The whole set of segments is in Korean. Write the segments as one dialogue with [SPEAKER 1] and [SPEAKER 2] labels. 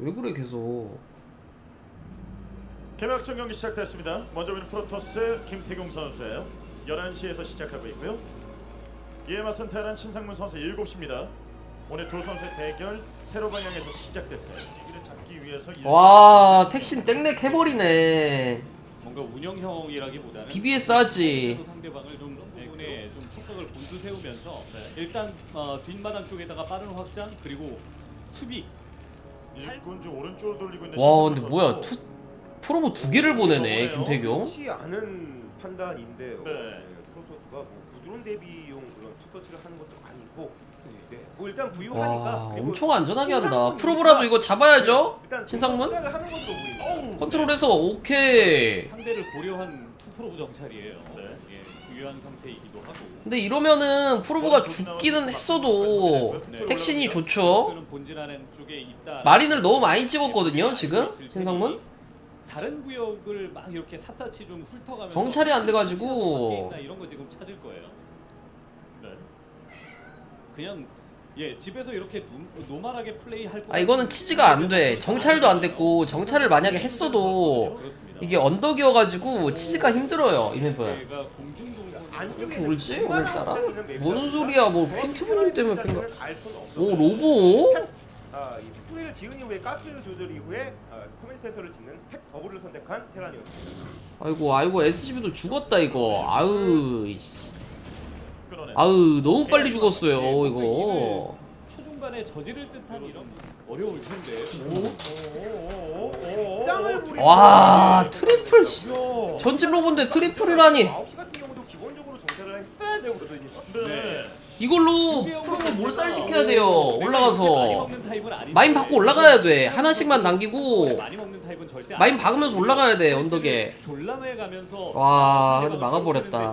[SPEAKER 1] 왜 그래 계속
[SPEAKER 2] 개막전 경기 시작됐습니다. 먼저 보는 프로토스 김태경 선수예요. 11시에서 시작하고 있고요. 이에 맞선 테란 신상문 선수 7시입니다. 오늘 두 선수의 대결 세로 방향에서 시작됐어요. 이를 잡기 위해서
[SPEAKER 1] 와 택신 땡렉 해버리네
[SPEAKER 3] 뭔가 운영형이라기보다는
[SPEAKER 1] BBS 하지
[SPEAKER 3] 또 상대방을 좀 부분에 좀 촉각을 곤두세우면서 일단 어, 뒷마당 쪽에다가 빠른 확장 그리고 수비
[SPEAKER 1] 와
[SPEAKER 2] 신상문
[SPEAKER 1] 근데. 뭐야 투, 프로보 두 개를 보내네
[SPEAKER 2] 어,
[SPEAKER 1] 김태경
[SPEAKER 4] 쉽지 않은 판단인데
[SPEAKER 2] 네.
[SPEAKER 4] 네. 프로토스가 뭐 부드러운 대비용 그런 투터치를 하는 것도 아니고 네. 뭐 일단 부유하니까
[SPEAKER 1] 와
[SPEAKER 4] 그리고
[SPEAKER 1] 엄청 안전하게 한다 프로보라도 이거 잡아야죠
[SPEAKER 4] 일단
[SPEAKER 1] 신상문?
[SPEAKER 4] 생각을 하는 것으로 보입니다.
[SPEAKER 2] 어우,
[SPEAKER 1] 컨트롤해서 오케이
[SPEAKER 3] 상대를 고려한 투프로브 정찰이에요.
[SPEAKER 2] 네.
[SPEAKER 3] 예, 부유한 상태이기도 하고.
[SPEAKER 1] 근데 이러면은 프로보가 죽기는 했어도
[SPEAKER 3] 네.
[SPEAKER 1] 택신이 좋죠. 마린을 너무 많이 찍었거든요 지금 신상문
[SPEAKER 3] 다른 구역을 막 이렇게 샅샅이 좀 훑어가면서
[SPEAKER 1] 정찰이 안 돼가지고.
[SPEAKER 3] 있나 이런 거 지금 찾을 거예요.
[SPEAKER 2] 네.
[SPEAKER 3] 그냥 예 집에서 이렇게 노, 노멀하게 플레이할 거.
[SPEAKER 1] 아 이거는 치즈가 안 돼 정찰도 안 됐고 정찰을 만약에 했어도. 이게 언덕이어가지고 치즈가 힘들어요 이 맵은
[SPEAKER 3] 제가
[SPEAKER 4] 안쪽에
[SPEAKER 1] 이렇게 울지, 오늘따라? 뭔 소리야, 뭐
[SPEAKER 4] 정확히
[SPEAKER 1] 핀트브님 때문에 핀가-. 오 로보?
[SPEAKER 4] 아, 이 팩토리를 지은 이후에 가스 조절 이후에 아, 커맨드 센터를 짓는 핵 버블을 선택한 테란이었습니다.
[SPEAKER 1] 아이고 아이고 SGB도 죽었다 이거 아으 이씨. 아으 너무 빨리 죽었어요 이거
[SPEAKER 3] 초중반에 저지를 듯한 이런 어려울 텐데.
[SPEAKER 4] 짱을 부리고
[SPEAKER 1] 와 트리플. 전진 로봇인데 트리플이라니
[SPEAKER 4] 9시 같은 되거든요.
[SPEAKER 2] 네.
[SPEAKER 1] 이걸로 프로모 몰살 시켜야 돼요
[SPEAKER 3] 많이
[SPEAKER 1] 올라가서. 마인 받고 올라가야 돼 하나씩만 남기고
[SPEAKER 3] 절대
[SPEAKER 1] 마인. 박으면서 올라가야 돼 언덕에
[SPEAKER 3] 졸라매 가면서
[SPEAKER 1] 와, 근데 막아버렸다.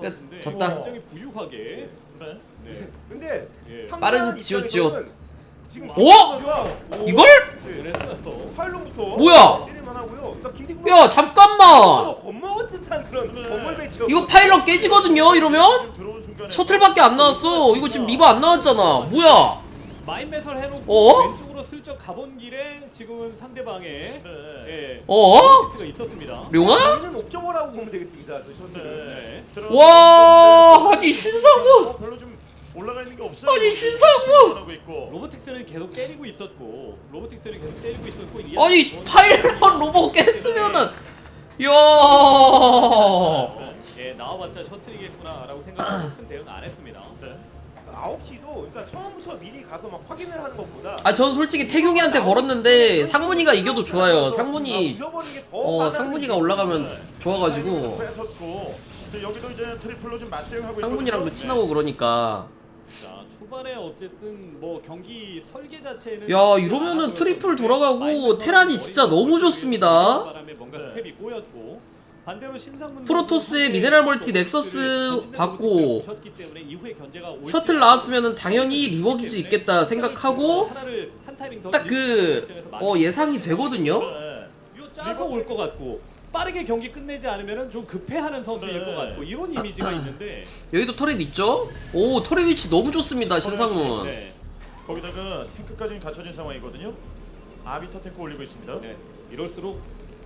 [SPEAKER 1] 끝. 졌다.
[SPEAKER 3] 부유하게
[SPEAKER 2] 네.
[SPEAKER 3] 네.
[SPEAKER 4] 근데
[SPEAKER 3] 예.
[SPEAKER 1] 빠른 지읒, 지읒. 오!
[SPEAKER 4] 오!
[SPEAKER 1] 이걸? 뭐야?
[SPEAKER 4] 그러니까
[SPEAKER 1] 야 잠깐만
[SPEAKER 2] 네.
[SPEAKER 1] 이거 파일럿 깨지거든요 이러면? 셔틀밖에 안 나왔어 이거 지금 리버 안 나왔잖아 뭐야
[SPEAKER 3] 마인 매설 해놓고
[SPEAKER 1] 어?
[SPEAKER 3] 왼쪽으로 슬쩍 가본 길에 지금은 상대방의
[SPEAKER 2] 네.
[SPEAKER 3] 예.
[SPEAKER 1] 어?
[SPEAKER 3] 가 있었습니다.
[SPEAKER 1] 룡아?
[SPEAKER 4] 저희는 옵저버라고 보면 되겠습니다. 저 셔틀은.
[SPEAKER 2] 네.
[SPEAKER 3] 네.
[SPEAKER 1] 와 아니 신상무
[SPEAKER 2] 어, 별로 좀 올라가 있는 게 없어요.
[SPEAKER 1] 아니, 신상무!
[SPEAKER 2] 하고 있고.
[SPEAKER 3] 로보틱스는 계속 때리고 있었고 로보틱스는 계속 때리고 있었고 이
[SPEAKER 1] 아니
[SPEAKER 3] 선수는
[SPEAKER 1] 파일럿 로봇 깼으면은 야
[SPEAKER 3] 예 나와봤자 셔틀이겠구나라고 생각하고 큰 대응 안 했습니다.
[SPEAKER 2] 네.
[SPEAKER 4] 9시도 그러니까 처음부터 미리 가서 막 확인을 하는 것보다
[SPEAKER 1] 아, 전 솔직히 태경이한테 걸었는데 상문이가 이겨도 좋아요. 상문이 어 상문이가 올라가면 좋아가지고
[SPEAKER 2] 이제 여기도 이제 트리플로 좀 맞대응하고
[SPEAKER 1] 상문이랑도
[SPEAKER 2] 있거든요.
[SPEAKER 1] 친하고 그러니까
[SPEAKER 3] 자 초반에 어쨌든 뭐 경기 설계 자체는
[SPEAKER 1] 야, 이러면은 트리플 돌아가고 테란이 진짜 너무 좋습니다.
[SPEAKER 3] 바람에 뭔가
[SPEAKER 2] 네.
[SPEAKER 3] 스텝이 꼬였고
[SPEAKER 1] 프로토스의 미네랄 멀티 넥서스 받고 셔틀 나왔으면은 당연히 리버기지 있겠다 생각하고
[SPEAKER 3] 하나를 한 타이밍
[SPEAKER 1] 더딱그 어, 예상이 되거든요.
[SPEAKER 2] 네.
[SPEAKER 3] 이거 짜서 올 것 같고 빠르게 경기 끝내지 않으면은 좀 급해하는 선수일
[SPEAKER 2] 네.
[SPEAKER 3] 것 같고 이런 이미지가 있는데
[SPEAKER 1] 여기도 터렛 있죠? 오 터렛 위치 너무 좋습니다 신상문.
[SPEAKER 3] 네.
[SPEAKER 2] 거기다가 탱크까지 갖춰진 상황이거든요. 아비터 탱크 올리고 있습니다.
[SPEAKER 3] 네. 이럴수록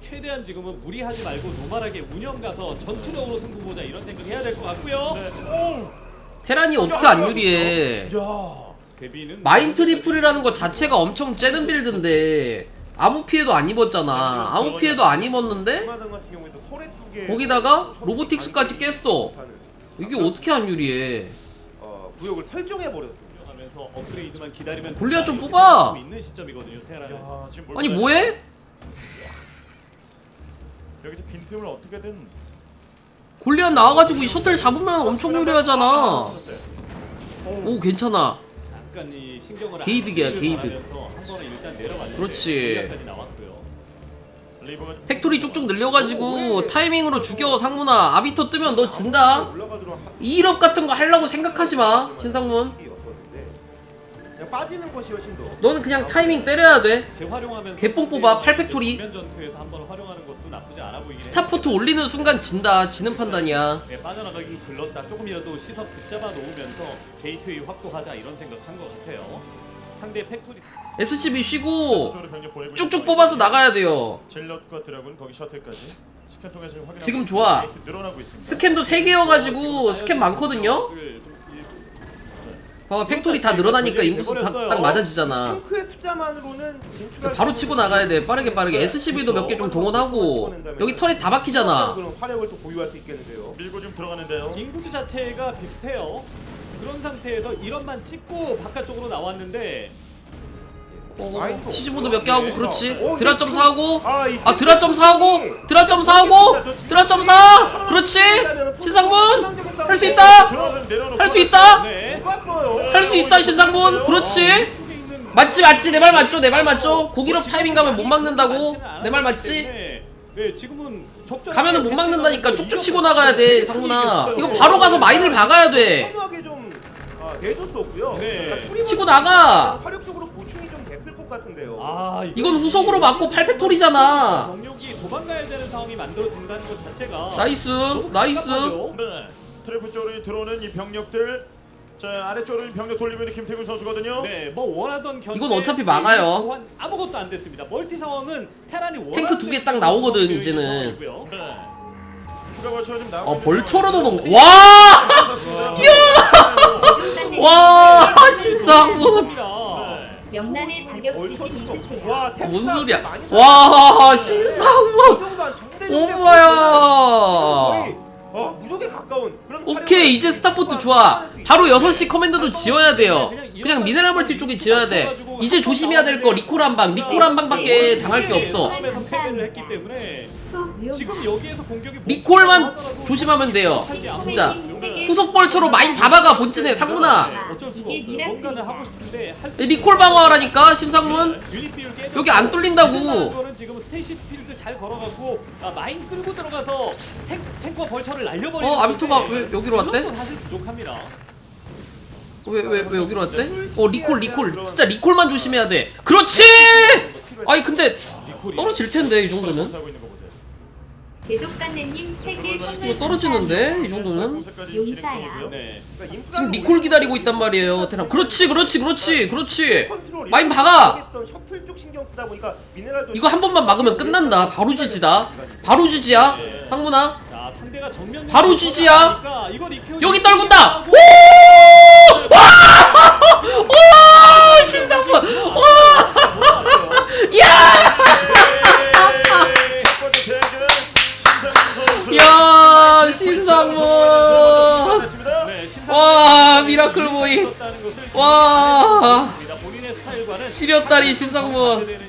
[SPEAKER 3] 최대한 지금은 무리하지 말고 노멀하게 운영 가서 전투력으로 승부 보자 이런 생각 해야 될 것 같고요.
[SPEAKER 2] 네.
[SPEAKER 1] 테란이 어떻게 안 유리해?
[SPEAKER 2] 야.
[SPEAKER 3] 데뷔는
[SPEAKER 1] 마인 트리플이라는 것 자체가 엄청 째는 빌드인데 아무 피해도 안 입었잖아. 아무 피해도 안 입었는데
[SPEAKER 4] 개.
[SPEAKER 1] 거기다가 로보틱스까지 깼어. 이게 어떻게 안 유리해?
[SPEAKER 4] 어, 구역을 설정해 버렸습니다.
[SPEAKER 3] 하면서 업그레이드만 기다리면
[SPEAKER 1] 골리앗 좀 뽑아!
[SPEAKER 3] 있는 시점이거든요.
[SPEAKER 2] 뭘
[SPEAKER 1] 아니? 뭐해?
[SPEAKER 2] 여기서 빈틈을 어떻게든
[SPEAKER 1] 골리앗 나와가지고 이 셔틀 잡으면 엄청 유리하잖아. 오 괜찮아.
[SPEAKER 3] 잠깐 이 신경을
[SPEAKER 1] 게이득이야,
[SPEAKER 3] 안
[SPEAKER 1] 게이득.
[SPEAKER 3] 바라면서 한 번은 일단 내려봤는데
[SPEAKER 1] 그렇지.
[SPEAKER 3] 골리앗까지 나왔고요.
[SPEAKER 2] 리버가 좀
[SPEAKER 1] 팩토리 쭉쭉 늘려가지고 타이밍으로 죽여 상문아. 아비터 뜨면 너 진다.
[SPEAKER 4] 올라가도록 한
[SPEAKER 1] 2업 같은 거 하려고 생각하지 마 신상문.
[SPEAKER 4] 그냥 빠지는 것이 훨씬 더.
[SPEAKER 1] 너는 그냥 타이밍 때려야 돼.
[SPEAKER 3] 재활용하면서
[SPEAKER 1] 개뽕 뽑아, 팔팩토리.
[SPEAKER 3] 전투에서 한번 활용하는 것도 나쁘지 않아 보이긴
[SPEAKER 1] 스타포트 올리는 순간 진다. 지는 판단이야.
[SPEAKER 3] 네, 빠져나가기 글렀다. 조금이라도 시선 붙잡아 놓으면서 게이트웨이 확보하자 이런 생각한 것 같아요. 상대 팩토리
[SPEAKER 1] SCB 쉬고
[SPEAKER 2] 쪽으로 병력 보내고
[SPEAKER 1] 쭉쭉 뽑아서. 나가야 돼요.
[SPEAKER 2] 질럿과 드라군 거기 셔틀까지 스캔 통해서 지금.
[SPEAKER 1] 좋아.
[SPEAKER 2] 늘어나고 있습니다.
[SPEAKER 1] 스캔도 3개여가지고 스캔 많거든요? 봐봐 팩토리 다 늘어나니까 인구수 다, 딱 맞아지잖아
[SPEAKER 4] 탱크의 숫자만으로는 진출할
[SPEAKER 1] 바로 치고 나가야 돼 빠르게 빠르게 SCB도 몇 개 좀 동원하고 여기 털에 다 박히잖아
[SPEAKER 4] 그런 화력을 또 보유할 수 있겠는데요.
[SPEAKER 2] 밀고 좀 들어가는데요.
[SPEAKER 3] 인구수 자체가 비슷해요. 그런 상태에서 이런만 찍고 바깥쪽으로 나왔는데
[SPEAKER 1] 어, 시즈모드 몇 개 하고 그렇지 드라점 사하고
[SPEAKER 4] 아,
[SPEAKER 1] 이아 드라점 사하고 드라점 사하고 드라점 사 그렇지 신상문 할 수 있다 할 수 있다
[SPEAKER 3] 네.
[SPEAKER 1] 할 수 있다 신상문 그렇지 맞지 맞지 내 말 맞죠 내 말 맞죠 고기럽 타이밍 가면 못 막는다고 내 말 맞지
[SPEAKER 3] 네, 지금은
[SPEAKER 1] 가면은 못 막는다니까 쭉쭉 치고 나가야 돼. 상문아 이거 바로 가서 마인을 박아야 돼
[SPEAKER 4] 아.
[SPEAKER 3] 네.
[SPEAKER 4] 그러니까
[SPEAKER 1] 치고 나가
[SPEAKER 4] 화력적으로 보충이 좀 됐을 것 같은데요.
[SPEAKER 3] 아,
[SPEAKER 1] 이건 후속으로 맞고 8팩토리잖아
[SPEAKER 3] 병력이 도망가야 되는 상황이 만들어진다는 것 자체가
[SPEAKER 1] 나이스 나이스.
[SPEAKER 2] 네. 트래프 쪽으로 들어오는 이 병력들 자 아래쪽으로 병력 돌리고 있는 김태균 선수거든요.
[SPEAKER 3] 네, 뭐 원하던 견제
[SPEAKER 1] 이건 어차피 막아요.
[SPEAKER 3] 아무것도 안 됐습니다. 멀티 상황은 테란이 원하는
[SPEAKER 1] 탱크 두개딱 나오거든,
[SPEAKER 3] 상황이고요.
[SPEAKER 1] 이제는.
[SPEAKER 2] 네. 추가 벌처가 좀 나오고
[SPEAKER 1] 어
[SPEAKER 2] 있는
[SPEAKER 1] 벌초로도
[SPEAKER 2] 상황이고요.
[SPEAKER 1] 농 와!
[SPEAKER 2] 야!
[SPEAKER 1] 와 신상문
[SPEAKER 2] 네.
[SPEAKER 5] 명란의 자격지심 있으세요?
[SPEAKER 4] 와,
[SPEAKER 1] 어, 무슨 소리야
[SPEAKER 4] 와대 정도
[SPEAKER 1] 오마야
[SPEAKER 4] 어, 무적에 가까운 그런
[SPEAKER 1] 오케이 이제 스타포트 좋아 바로 6시 커맨더도 지어야 돼요. 그냥 미네랄 멀티 쪽에 지어야 돼. 이제 조심해야 될 거 리콜 한방. 리콜 한방밖에 당할 게 없어.
[SPEAKER 3] 여기에서 공격이
[SPEAKER 1] 리콜만 조심하면 돼요.
[SPEAKER 3] 네,
[SPEAKER 1] 진짜. 후속 벌처로 마인 다 박아 본진에 상문아.
[SPEAKER 3] 네,
[SPEAKER 1] 리콜 방어하라니까
[SPEAKER 3] 깨져
[SPEAKER 1] 여기 안 뚫린다고.
[SPEAKER 3] 뚫린다는 거는 지금 스테이시 필드 잘 걸어가고 아, 마인 끌고 들어가서 탱, 탱커 벌처를 날려버리는
[SPEAKER 1] 어, 아비토가 왜 여기로 왔대? 왜 왜 왜 여기로 왔대? 어 리콜 리콜. 진짜 리콜만 조심해야 돼. 그렇지! 아니 근데 떨어질 텐데 이 정도는
[SPEAKER 5] 세계 선물
[SPEAKER 1] 이거 떨어지는데? 이 정도는
[SPEAKER 5] 용사야.
[SPEAKER 1] 지금 리콜 기다리고 있단 말이에요 테랑 그렇지 그렇지 그렇지 그렇지. 마인 박아!
[SPEAKER 4] 셔틀 쪽 신경 쓰다 보니까 미네랄도
[SPEAKER 1] 이거 한 번만 막으면 끝난다. 바로 지지다. 바로 지지야. 상문아 바로 지지야.
[SPEAKER 3] 이거 리콜
[SPEAKER 1] 여기 떨군다 오! 와! 와! 신상문 와! 야! 야 신상문
[SPEAKER 3] 네,
[SPEAKER 1] 와, 미라클 보이. 와. 시렸다리 신상문